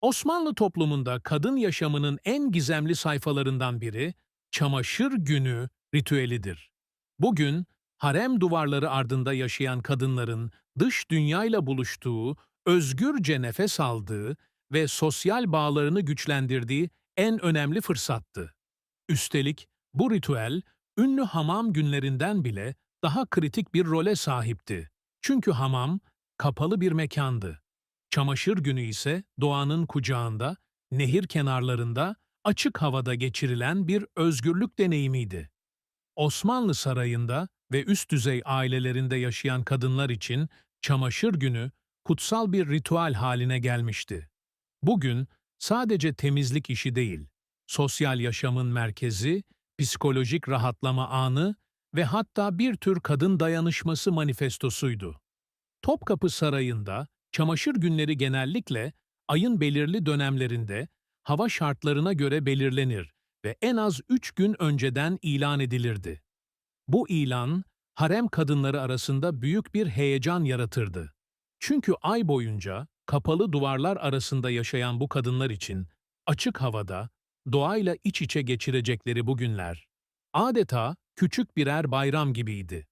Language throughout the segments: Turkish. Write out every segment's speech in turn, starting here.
Osmanlı toplumunda kadın yaşamının en gizemli sayfalarından biri çamaşır günü ritüelidir. Bugün harem duvarları ardında yaşayan kadınların dış dünyayla buluştuğu, özgürce nefes aldığı ve sosyal bağlarını güçlendirdiği en önemli fırsattı. Üstelik bu ritüel ünlü hamam günlerinden bile daha kritik bir role sahipti. Çünkü hamam kapalı bir mekandı. Çamaşır günü ise doğanın kucağında, nehir kenarlarında, açık havada geçirilen bir özgürlük deneyimiydi. Osmanlı sarayında ve üst düzey ailelerinde yaşayan kadınlar için çamaşır günü kutsal bir ritüel haline gelmişti. Bugün sadece temizlik işi değil, sosyal yaşamın merkezi, psikolojik rahatlama anı ve hatta bir tür kadın dayanışması manifestosuydu. Topkapı Sarayı'nda çamaşır günleri genellikle ayın belirli dönemlerinde hava şartlarına göre belirlenir ve en az üç gün önceden ilan edilirdi. Bu ilan, harem kadınları arasında büyük bir heyecan yaratırdı. Çünkü ay boyunca kapalı duvarlar arasında yaşayan bu kadınlar için açık havada, doğayla iç içe geçirecekleri bu günler, adeta küçük birer bayram gibiydi.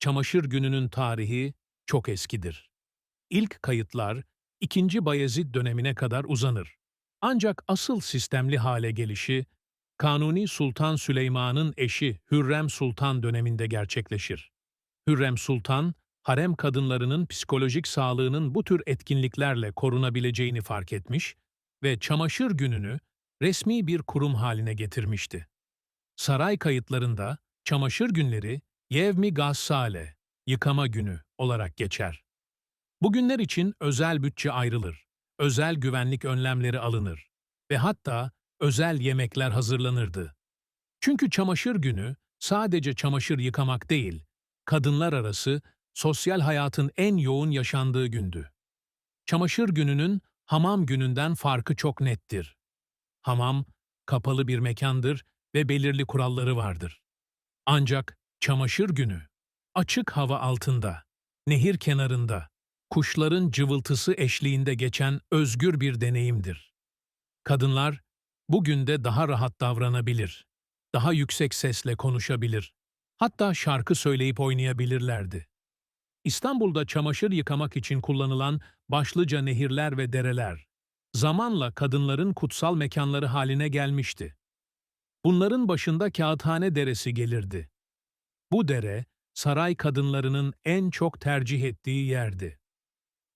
Çamaşır gününün tarihi çok eskidir. İlk kayıtlar 2. Bayezid dönemine kadar uzanır. Ancak asıl sistemli hale gelişi, Kanuni Sultan Süleyman'ın eşi Hürrem Sultan döneminde gerçekleşir. Hürrem Sultan, harem kadınlarının psikolojik sağlığının bu tür etkinliklerle korunabileceğini fark etmiş ve çamaşır gününü resmi bir kurum haline getirmişti. Saray kayıtlarında çamaşır günleri Yevmi Gassale, yıkama günü olarak geçer. Bugünler için özel bütçe ayrılır, özel güvenlik önlemleri alınır ve hatta özel yemekler hazırlanırdı. Çünkü çamaşır günü sadece çamaşır yıkamak değil, kadınlar arası sosyal hayatın en yoğun yaşandığı gündü. Çamaşır gününün hamam gününden farkı çok nettir. Hamam, kapalı bir mekandır ve belirli kuralları vardır. Ancak çamaşır günü, açık hava altında, nehir kenarında, kuşların cıvıltısı eşliğinde geçen özgür bir deneyimdir. Kadınlar, bugün de daha rahat davranabilir, daha yüksek sesle konuşabilir, hatta şarkı söyleyip oynayabilirlerdi. İstanbul'da çamaşır yıkamak için kullanılan başlıca nehirler ve dereler, zamanla kadınların kutsal mekanları haline gelmişti. Bunların başında Kağıthane Deresi gelirdi. Bu dere, saray kadınlarının en çok tercih ettiği yerdi.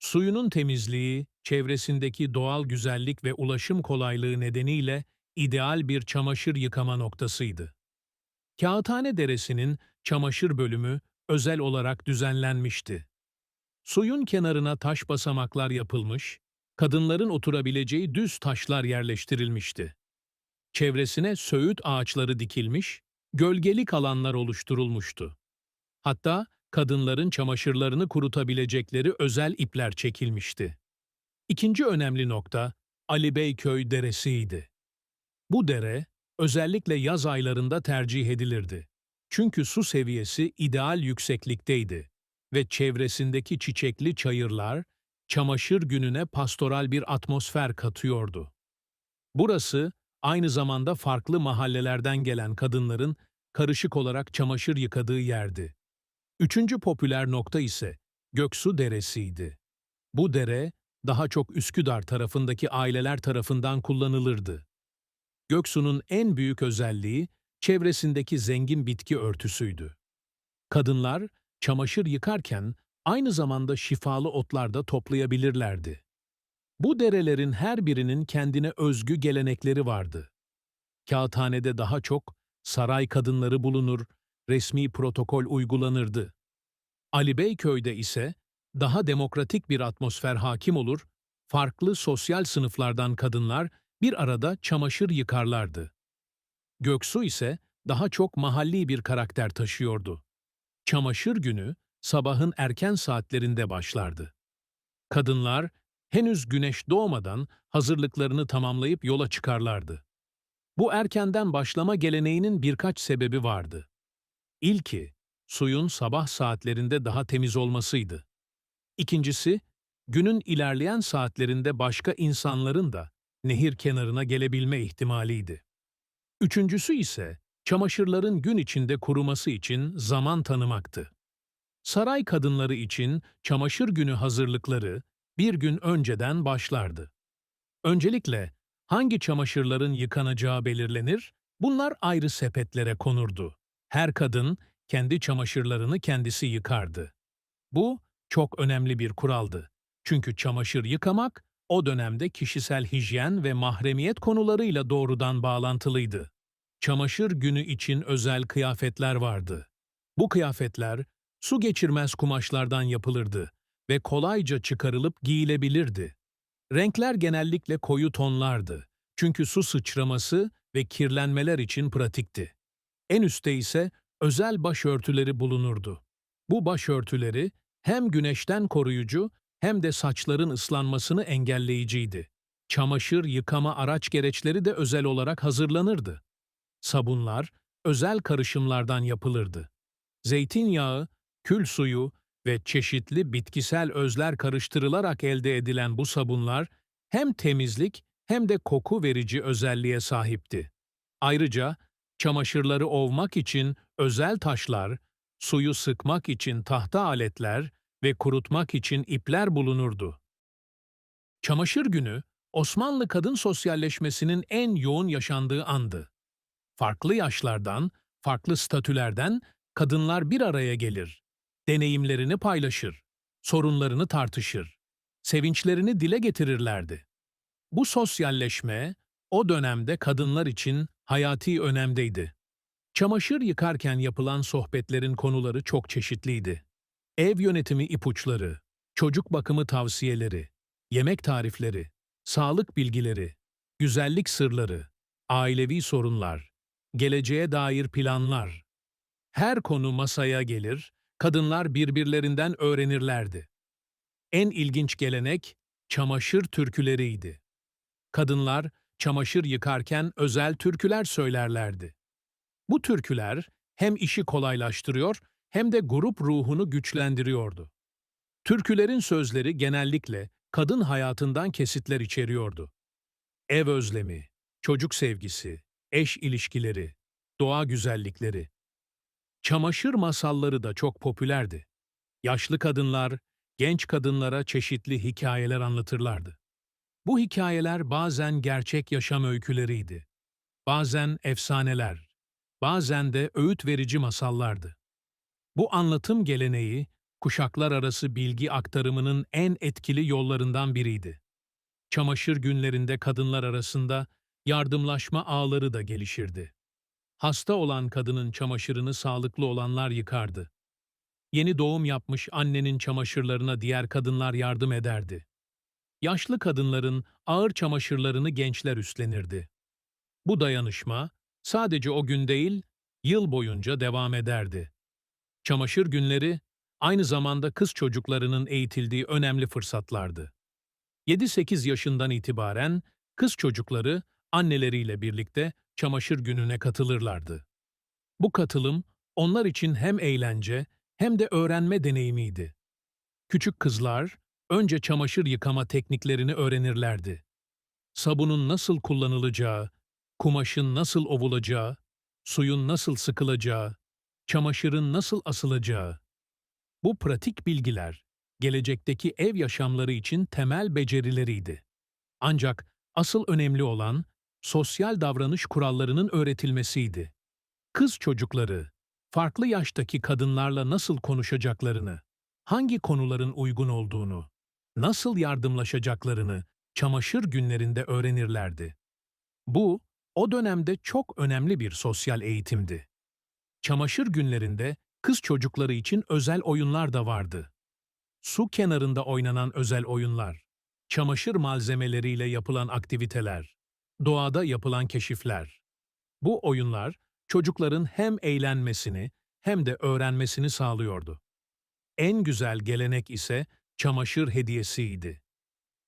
Suyunun temizliği, çevresindeki doğal güzellik ve ulaşım kolaylığı nedeniyle ideal bir çamaşır yıkama noktasıydı. Kağıthane Deresi'nin çamaşır bölümü özel olarak düzenlenmişti. Suyun kenarına taş basamaklar yapılmış, kadınların oturabileceği düz taşlar yerleştirilmişti. Çevresine söğüt ağaçları dikilmiş, gölgelik alanlar oluşturulmuştu. Hatta kadınların çamaşırlarını kurutabilecekleri özel ipler çekilmişti. İkinci önemli nokta Ali Beyköy Deresi'ydi. Bu dere özellikle yaz aylarında tercih edilirdi. Çünkü su seviyesi ideal yükseklikteydi ve çevresindeki çiçekli çayırlar çamaşır gününe pastoral bir atmosfer katıyordu. Burası aynı zamanda farklı mahallelerden gelen kadınların karışık olarak çamaşır yıkadığı yerdi. Üçüncü popüler nokta ise Göksu Deresi'ydi. Bu dere daha çok Üsküdar tarafındaki aileler tarafından kullanılırdı. Göksu'nun en büyük özelliği çevresindeki zengin bitki örtüsüydü. Kadınlar çamaşır yıkarken aynı zamanda şifalı otlar da toplayabilirlerdi. Bu derelerin her birinin kendine özgü gelenekleri vardı. Kağıthanede daha çok saray kadınları bulunur, resmi protokol uygulanırdı. Ali Beyköy'de ise daha demokratik bir atmosfer hakim olur, farklı sosyal sınıflardan kadınlar bir arada çamaşır yıkarlardı. Göksu ise daha çok mahalli bir karakter taşıyordu. Çamaşır günü sabahın erken saatlerinde başlardı. Kadınlar henüz güneş doğmadan hazırlıklarını tamamlayıp yola çıkarlardı. Bu erkenden başlama geleneğinin birkaç sebebi vardı. İlki, suyun sabah saatlerinde daha temiz olmasıydı. İkincisi, günün ilerleyen saatlerinde başka insanların da nehir kenarına gelebilme ihtimaliydi. Üçüncüsü ise çamaşırların gün içinde kuruması için zaman tanımaktı. Saray kadınları için çamaşır günü hazırlıkları bir gün önceden başlardı. Öncelikle hangi çamaşırların yıkanacağı belirlenir, bunlar ayrı sepetlere konurdu. Her kadın kendi çamaşırlarını kendisi yıkardı. Bu çok önemli bir kuraldı. Çünkü çamaşır yıkamak o dönemde kişisel hijyen ve mahremiyet konularıyla doğrudan bağlantılıydı. Çamaşır günü için özel kıyafetler vardı. Bu kıyafetler su geçirmez kumaşlardan yapılırdı ve kolayca çıkarılıp giyilebilirdi. Renkler genellikle koyu tonlardı. Çünkü su sıçraması ve kirlenmeler için pratikti. En üstte ise özel başörtüleri bulunurdu. Bu başörtüleri hem güneşten koruyucu hem de saçların ıslanmasını engelleyiciydi. Çamaşır yıkama araç gereçleri de özel olarak hazırlanırdı. Sabunlar özel karışımlardan yapılırdı. Zeytinyağı, kül suyu ve çeşitli bitkisel özler karıştırılarak elde edilen bu sabunlar hem temizlik hem de koku verici özelliğe sahipti. Ayrıca çamaşırları ovmak için özel taşlar, suyu sıkmak için tahta aletler ve kurutmak için ipler bulunurdu. Çamaşır günü, Osmanlı kadın sosyalleşmesinin en yoğun yaşandığı andı. Farklı yaşlardan, farklı statülerden kadınlar bir araya gelir, deneyimlerini paylaşır, sorunlarını tartışır, sevinçlerini dile getirirlerdi. Bu sosyalleşme, o dönemde kadınlar için hayati önemdeydi. Çamaşır yıkarken yapılan sohbetlerin konuları çok çeşitliydi. Ev yönetimi ipuçları, çocuk bakımı tavsiyeleri, yemek tarifleri, sağlık bilgileri, güzellik sırları, ailevi sorunlar, geleceğe dair planlar. Her konu masaya gelir, kadınlar birbirlerinden öğrenirlerdi. En ilginç gelenek çamaşır türküleriydi. Kadınlar çamaşır yıkarken özel türküler söylerlerdi. Bu türküler hem işi kolaylaştırıyor hem de grup ruhunu güçlendiriyordu. Türkülerin sözleri genellikle kadın hayatından kesitler içeriyordu. Ev özlemi, çocuk sevgisi, eş ilişkileri, doğa güzellikleri. Çamaşır masalları da çok popülerdi. Yaşlı kadınlar, genç kadınlara çeşitli hikayeler anlatırlardı. Bu hikayeler bazen gerçek yaşam öyküleriydi. Bazen efsaneler, bazen de öğüt verici masallardı. Bu anlatım geleneği, kuşaklar arası bilgi aktarımının en etkili yollarından biriydi. Çamaşır günlerinde kadınlar arasında yardımlaşma ağları da gelişirdi. Hasta olan kadının çamaşırını sağlıklı olanlar yıkardı. Yeni doğum yapmış annenin çamaşırlarına diğer kadınlar yardım ederdi. Yaşlı kadınların ağır çamaşırlarını gençler üstlenirdi. Bu dayanışma sadece o gün değil, yıl boyunca devam ederdi. Çamaşır günleri aynı zamanda kız çocuklarının eğitildiği önemli fırsatlardı. 7-8 yaşından itibaren kız çocukları anneleriyle birlikte çamaşır gününe katılırlardı. Bu katılım onlar için hem eğlence hem de öğrenme deneyimiydi. Küçük kızlar önce çamaşır yıkama tekniklerini öğrenirlerdi. Sabunun nasıl kullanılacağı, kumaşın nasıl ovulacağı, suyun nasıl sıkılacağı, çamaşırın nasıl asılacağı. Bu pratik bilgiler, gelecekteki ev yaşamları için temel becerileriydi. Ancak asıl önemli olan, sosyal davranış kurallarının öğretilmesiydi. Kız çocukları, farklı yaştaki kadınlarla nasıl konuşacaklarını, hangi konuların uygun olduğunu, nasıl yardımlaşacaklarını çamaşır günlerinde öğrenirlerdi. Bu, o dönemde çok önemli bir sosyal eğitimdi. Çamaşır günlerinde kız çocukları için özel oyunlar da vardı. Su kenarında oynanan özel oyunlar, çamaşır malzemeleriyle yapılan aktiviteler, doğada yapılan keşifler. Bu oyunlar çocukların hem eğlenmesini hem de öğrenmesini sağlıyordu. En güzel gelenek ise çamaşır hediyesiydi.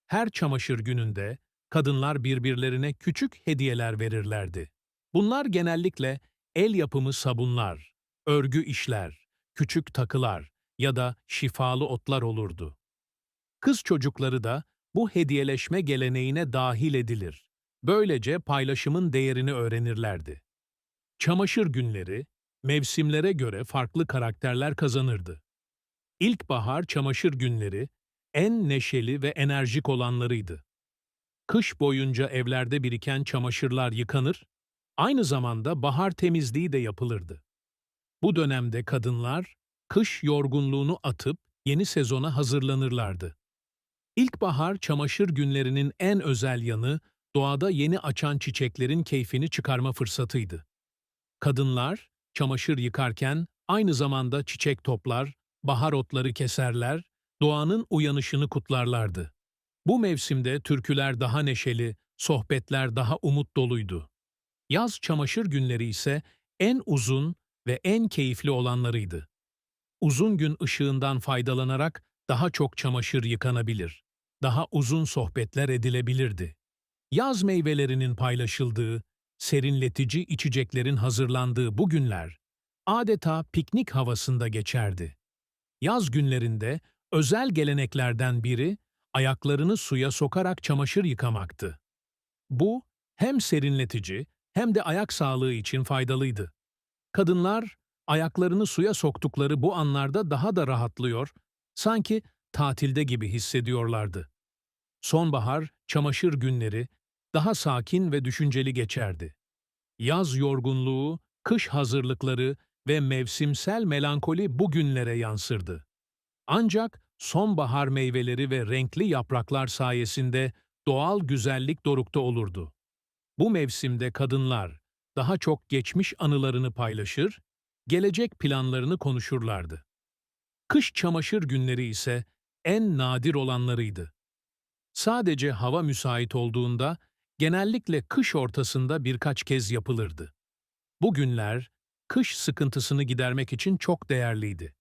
Her çamaşır gününde kadınlar birbirlerine küçük hediyeler verirlerdi. Bunlar genellikle el yapımı sabunlar, örgü işler, küçük takılar ya da şifalı otlar olurdu. Kız çocukları da bu hediyeleşme geleneğine dahil edilir. Böylece paylaşımın değerini öğrenirlerdi. Çamaşır günleri, mevsimlere göre farklı karakterler kazanırdı. İlkbahar çamaşır günleri, en neşeli ve enerjik olanlarıydı. Kış boyunca evlerde biriken çamaşırlar yıkanır, aynı zamanda bahar temizliği de yapılırdı. Bu dönemde kadınlar, kış yorgunluğunu atıp yeni sezona hazırlanırlardı. İlkbahar çamaşır günlerinin en özel yanı, doğada yeni açan çiçeklerin keyfini çıkarma fırsatıydı. Kadınlar, çamaşır yıkarken aynı zamanda çiçek toplar, bahar otları keserler, doğanın uyanışını kutlarlardı. Bu mevsimde türküler daha neşeli, sohbetler daha umut doluydu. Yaz çamaşır günleri ise en uzun ve en keyifli olanlarıydı. Uzun gün ışığından faydalanarak daha çok çamaşır yıkanabilir, daha uzun sohbetler edilebilirdi. Yaz meyvelerinin paylaşıldığı, serinletici içeceklerin hazırlandığı bu günler adeta piknik havasında geçerdi. Yaz günlerinde özel geleneklerden biri ayaklarını suya sokarak çamaşır yıkamaktı. Bu hem serinletici hem de ayak sağlığı için faydalıydı. Kadınlar ayaklarını suya soktukları bu anlarda daha da rahatlıyor, sanki tatilde gibi hissediyorlardı. Sonbahar, çamaşır günleri daha sakin ve düşünceli geçerdi. Yaz yorgunluğu, kış hazırlıkları ve mevsimsel melankoli bu günlere yansırdı. Ancak sonbahar meyveleri ve renkli yapraklar sayesinde doğal güzellik dorukta olurdu. Bu mevsimde kadınlar daha çok geçmiş anılarını paylaşır, gelecek planlarını konuşurlardı. Kış çamaşır günleri ise en nadir olanlarıydı. Sadece hava müsait olduğunda genellikle kış ortasında birkaç kez yapılırdı. Bu günler kış sıkıntısını gidermek için çok değerliydi.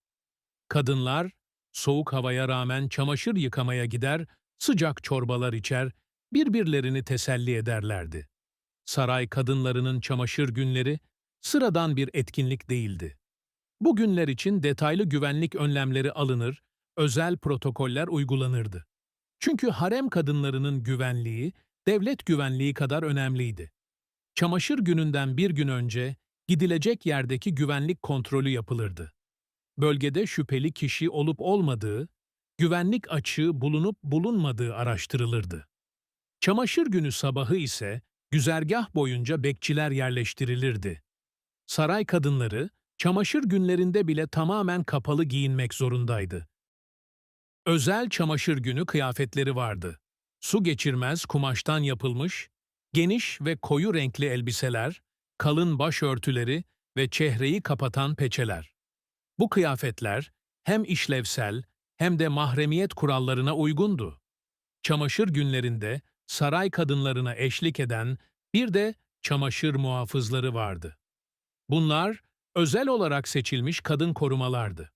Kadınlar soğuk havaya rağmen çamaşır yıkamaya gider, sıcak çorbalar içer, birbirlerini teselli ederlerdi. Saray kadınlarının çamaşır günleri sıradan bir etkinlik değildi. Bu günler için detaylı güvenlik önlemleri alınır, özel protokoller uygulanırdı. Çünkü harem kadınlarının güvenliği, devlet güvenliği kadar önemliydi. Çamaşır gününden bir gün önce gidilecek yerdeki güvenlik kontrolü yapılırdı. Bölgede şüpheli kişi olup olmadığı, güvenlik açığı bulunup bulunmadığı araştırılırdı. Çamaşır günü sabahı ise güzergah boyunca bekçiler yerleştirilirdi. Saray kadınları, çamaşır günlerinde bile tamamen kapalı giyinmek zorundaydı. Özel çamaşır günü kıyafetleri vardı. Su geçirmez kumaştan yapılmış, geniş ve koyu renkli elbiseler, kalın başörtüleri ve çehreyi kapatan peçeler. Bu kıyafetler hem işlevsel hem de mahremiyet kurallarına uygundu. Çamaşır günlerinde saray kadınlarına eşlik eden bir de çamaşır muhafızları vardı. Bunlar özel olarak seçilmiş kadın korumalardı.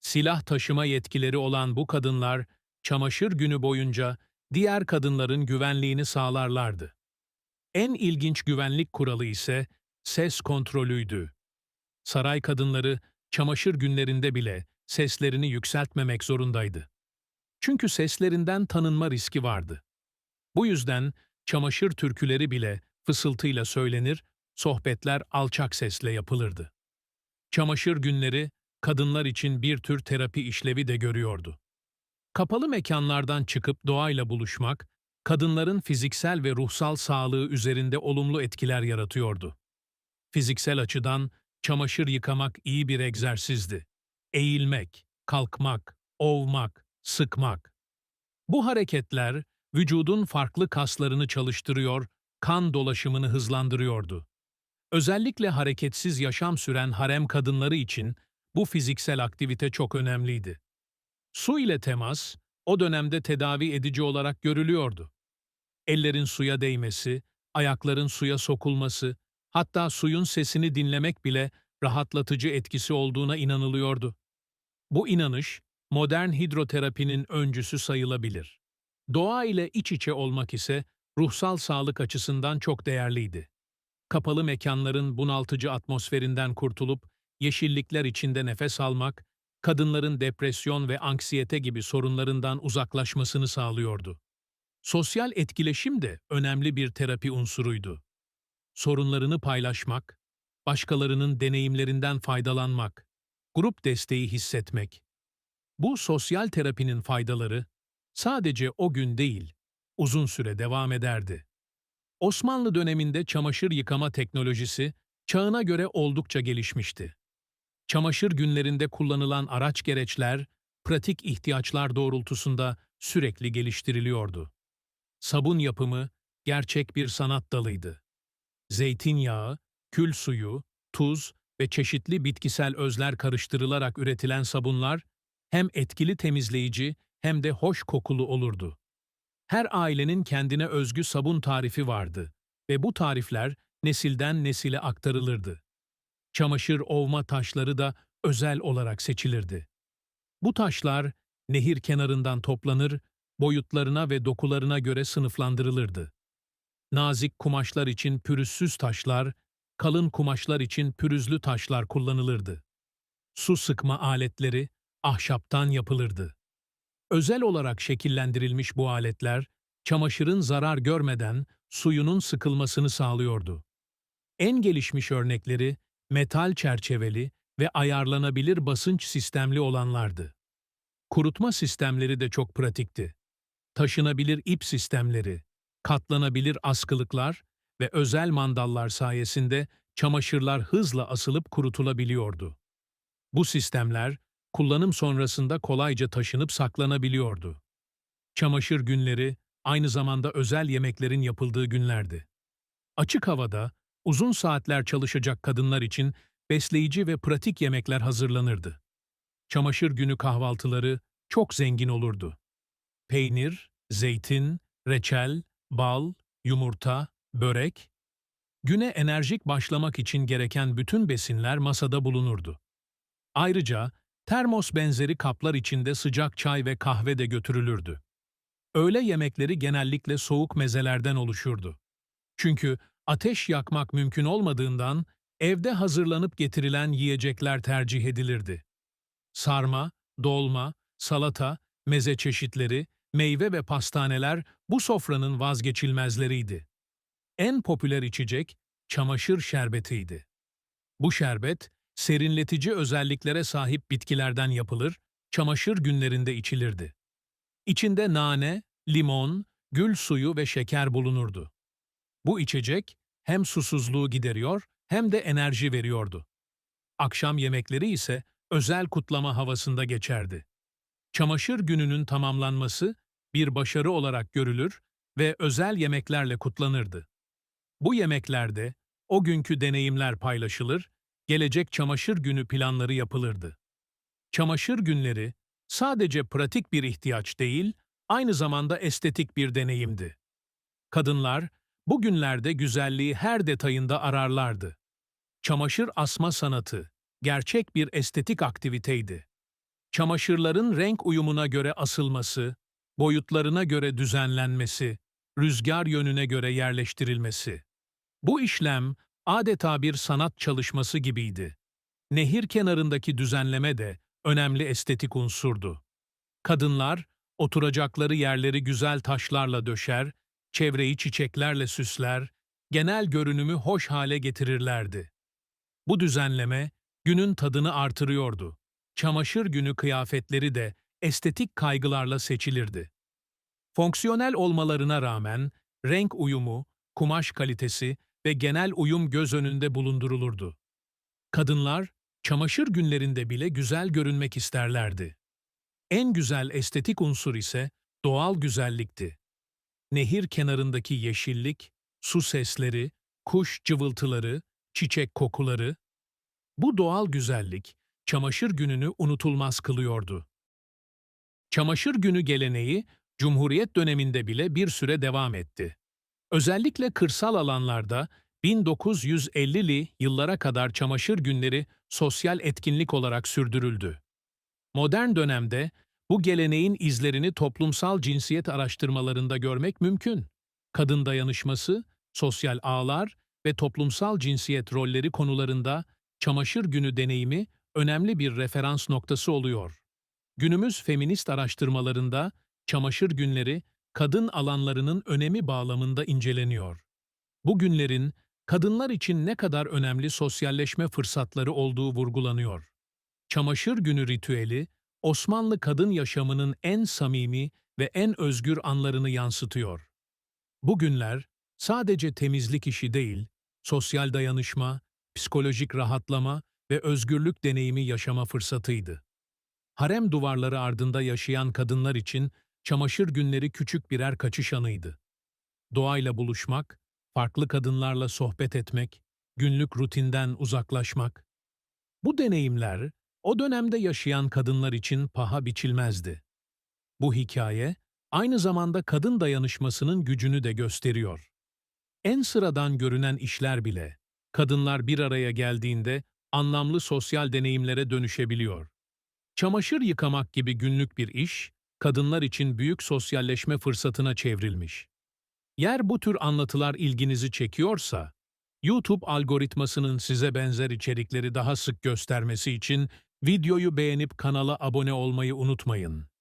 Silah taşıma yetkileri olan bu kadınlar çamaşır günü boyunca diğer kadınların güvenliğini sağlarlardı. En ilginç güvenlik kuralı ise ses kontrolüydü. Saray kadınları çamaşır günlerinde bile seslerini yükseltmemek zorundaydı. Çünkü seslerinden tanınma riski vardı. Bu yüzden çamaşır türküleri bile fısıltıyla söylenir, sohbetler alçak sesle yapılırdı. Çamaşır günleri kadınlar için bir tür terapi işlevi de görüyordu. Kapalı mekanlardan çıkıp doğayla buluşmak, kadınların fiziksel ve ruhsal sağlığı üzerinde olumlu etkiler yaratıyordu. Fiziksel açıdan çamaşır yıkamak iyi bir egzersizdi. Eğilmek, kalkmak, ovmak, sıkmak. Bu hareketler vücudun farklı kaslarını çalıştırıyor, kan dolaşımını hızlandırıyordu. Özellikle hareketsiz yaşam süren harem kadınları için bu fiziksel aktivite çok önemliydi. Su ile temas, o dönemde tedavi edici olarak görülüyordu. Ellerin suya değmesi, ayakların suya sokulması, hatta suyun sesini dinlemek bile rahatlatıcı etkisi olduğuna inanılıyordu. Bu inanış, modern hidroterapinin öncüsü sayılabilir. Doğa ile iç içe olmak ise ruhsal sağlık açısından çok değerliydi. Kapalı mekanların bunaltıcı atmosferinden kurtulup yeşillikler içinde nefes almak, kadınların depresyon ve anksiyete gibi sorunlarından uzaklaşmasını sağlıyordu. Sosyal etkileşim de önemli bir terapi unsuruydu. Sorunlarını paylaşmak, başkalarının deneyimlerinden faydalanmak, grup desteği hissetmek. Bu sosyal terapinin faydaları sadece o gün değil, uzun süre devam ederdi. Osmanlı döneminde çamaşır yıkama teknolojisi çağına göre oldukça gelişmişti. Çamaşır günlerinde kullanılan araç gereçler, pratik ihtiyaçlar doğrultusunda sürekli geliştiriliyordu. Sabun yapımı gerçek bir sanat dalıydı. Zeytinyağı, kül suyu, tuz ve çeşitli bitkisel özler karıştırılarak üretilen sabunlar hem etkili temizleyici hem de hoş kokulu olurdu. Her ailenin kendine özgü sabun tarifi vardı ve bu tarifler nesilden nesile aktarılırdı. Çamaşır ovma taşları da özel olarak seçilirdi. Bu taşlar nehir kenarından toplanır, boyutlarına ve dokularına göre sınıflandırılırdı. Nazik kumaşlar için pürüzsüz taşlar, kalın kumaşlar için pürüzlü taşlar kullanılırdı. Su sıkma aletleri ahşaptan yapılırdı. Özel olarak şekillendirilmiş bu aletler, çamaşırın zarar görmeden suyunun sıkılmasını sağlıyordu. En gelişmiş örnekleri metal çerçeveli ve ayarlanabilir basınç sistemli olanlardı. Kurutma sistemleri de çok pratikti. Taşınabilir ip sistemleri, katlanabilir askılıklar ve özel mandallar sayesinde çamaşırlar hızla asılıp kurutulabiliyordu. Bu sistemler, kullanım sonrasında kolayca taşınıp saklanabiliyordu. Çamaşır günleri, aynı zamanda özel yemeklerin yapıldığı günlerdi. Açık havada, uzun saatler çalışacak kadınlar için besleyici ve pratik yemekler hazırlanırdı. Çamaşır günü kahvaltıları çok zengin olurdu. Peynir, zeytin, reçel, bal, yumurta, börek, güne enerjik başlamak için gereken bütün besinler masada bulunurdu. Ayrıca termos benzeri kaplar içinde sıcak çay ve kahve de götürülürdü. Öğle yemekleri genellikle soğuk mezelerden oluşurdu. Çünkü ateş yakmak mümkün olmadığından evde hazırlanıp getirilen yiyecekler tercih edilirdi. Sarma, dolma, salata, meze çeşitleri, meyve ve pastaneler bu sofranın vazgeçilmezleriydi. En popüler içecek çamaşır şerbetiydi. Bu şerbet, serinletici özelliklere sahip bitkilerden yapılır, çamaşır günlerinde içilirdi. İçinde nane, limon, gül suyu ve şeker bulunurdu. Bu içecek hem susuzluğu gideriyor hem de enerji veriyordu. Akşam yemekleri ise özel kutlama havasında geçerdi. Çamaşır gününün tamamlanması bir başarı olarak görülür ve özel yemeklerle kutlanırdı. Bu yemeklerde o günkü deneyimler paylaşılır, gelecek çamaşır günü planları yapılırdı. Çamaşır günleri sadece pratik bir ihtiyaç değil, aynı zamanda estetik bir deneyimdi. Kadınlar bu günlerde güzelliği her detayında ararlardı. Çamaşır asma sanatı gerçek bir estetik aktiviteydi. Çamaşırların renk uyumuna göre asılması, boyutlarına göre düzenlenmesi, rüzgar yönüne göre yerleştirilmesi. Bu işlem adeta bir sanat çalışması gibiydi. Nehir kenarındaki düzenleme de önemli estetik unsurdu. Kadınlar oturacakları yerleri güzel taşlarla döşer, çevreyi çiçeklerle süsler, genel görünümü hoş hale getirirlerdi. Bu düzenleme günün tadını artırıyordu. Çamaşır günü kıyafetleri de estetik kaygılarla seçilirdi. Fonksiyonel olmalarına rağmen renk uyumu, kumaş kalitesi ve genel uyum göz önünde bulundurulurdu. Kadınlar, çamaşır günlerinde bile güzel görünmek isterlerdi. En güzel estetik unsur ise doğal güzellikti. Nehir kenarındaki yeşillik, su sesleri, kuş cıvıltıları, çiçek kokuları, bu doğal güzellik, çamaşır gününü unutulmaz kılıyordu. Çamaşır günü geleneği, Cumhuriyet döneminde bile bir süre devam etti. Özellikle kırsal alanlarda 1950'li yıllara kadar çamaşır günleri sosyal etkinlik olarak sürdürüldü. Modern dönemde bu geleneğin izlerini toplumsal cinsiyet araştırmalarında görmek mümkün. Kadın dayanışması, sosyal ağlar ve toplumsal cinsiyet rolleri konularında çamaşır günü deneyimi önemli bir referans noktası oluyor. Günümüz feminist araştırmalarında çamaşır günleri kadın alanlarının önemi bağlamında inceleniyor. Bu günlerin kadınlar için ne kadar önemli sosyalleşme fırsatları olduğu vurgulanıyor. Çamaşır günü ritüeli, Osmanlı kadın yaşamının en samimi ve en özgür anlarını yansıtıyor. Bu günler sadece temizlik işi değil, sosyal dayanışma, psikolojik rahatlama ve özgürlük deneyimi yaşama fırsatıydı. Harem duvarları ardında yaşayan kadınlar için çamaşır günleri küçük birer kaçış anıydı. Doğayla buluşmak, farklı kadınlarla sohbet etmek, günlük rutinden uzaklaşmak. Bu deneyimler o dönemde yaşayan kadınlar için paha biçilmezdi. Bu hikaye aynı zamanda kadın dayanışmasının gücünü de gösteriyor. En sıradan görünen işler bile kadınlar bir araya geldiğinde anlamlı sosyal deneyimlere dönüşebiliyor. Çamaşır yıkamak gibi günlük bir iş, kadınlar için büyük sosyalleşme fırsatına çevrilmiş. Yer bu tür anlatılar ilginizi çekiyorsa, YouTube algoritmasının size benzer içerikleri daha sık göstermesi için videoyu beğenip kanala abone olmayı unutmayın.